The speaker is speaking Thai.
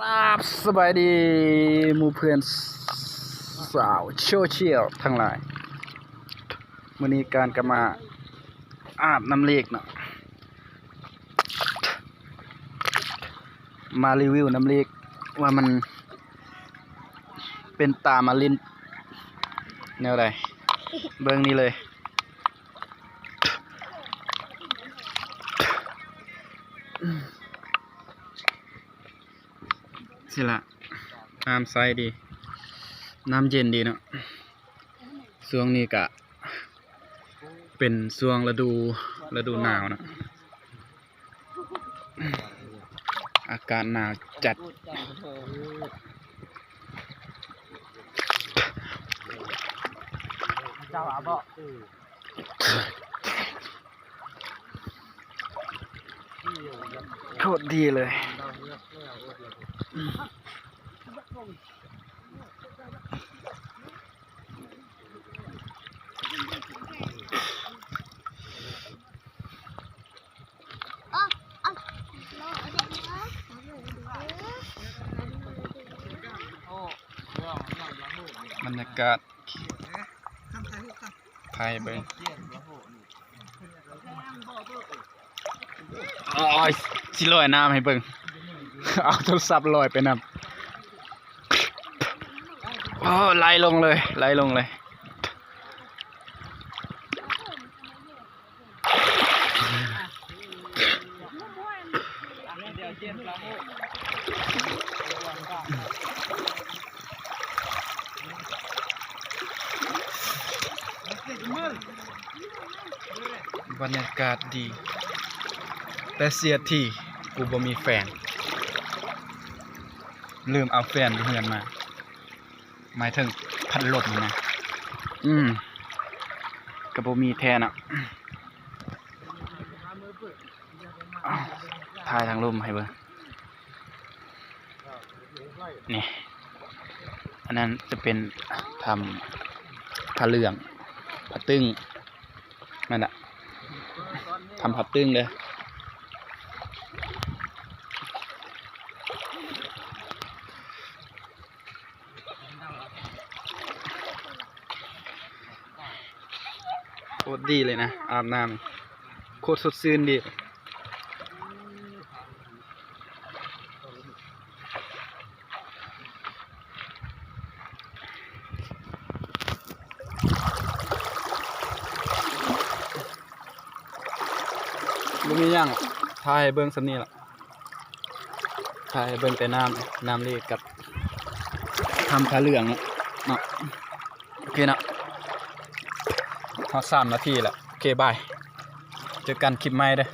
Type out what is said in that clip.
ครับสบายดีมูเพื่อนสาวโซเชียลทั้งหลายมื้อนี้การกลับมาอาบน้ำเลกเนาะมารีวิวน้ำเลกว่ามัน เป็นตามาลินแนวใดเบิ่งนี่เลย สิละน้ำใสดี น้ำเย็นดีเนาะช่วงนี้กะ เป็นช่วงฤดูฤดูหนาวนะอากาศหนาวจัด เจ้าอาบ่โคตรดีเลย บรรยากาศไทยเบ่งอ๋อสิลอยน้ำให้เบิ่ง เอาโทรศัพท์ลอยไปนำโอ้ไหลลงเลยไหลลงเลยบแล้วบรรยากาศดี แต่เสียทีกูบ่มีแฟน ลืมเอาแฟนอยู่เฮือนมา หมายถึงพัดลมนะ อืมก็บ่มีแทนอะอ้าวถ่ายทางลมให้เบิ่งนี่ อันนั้นจะเป็นทำผ้าเหลืองผ้าตึ้งนั่นแหละทำผ้าตึ้งเลย โคตรดีเลยนะ อาบน้ำโคตรสดชื่นดีบ่มีหยังทายเบิ่งสำนีล่ะทายเบิ่งแต่น้ำน้ำเลกับทำผ้าเหลืองเนาะโอเคเนาะ พอสามนาทีแหละโอเคบาย เจอกันคลิปใหม่เด้อ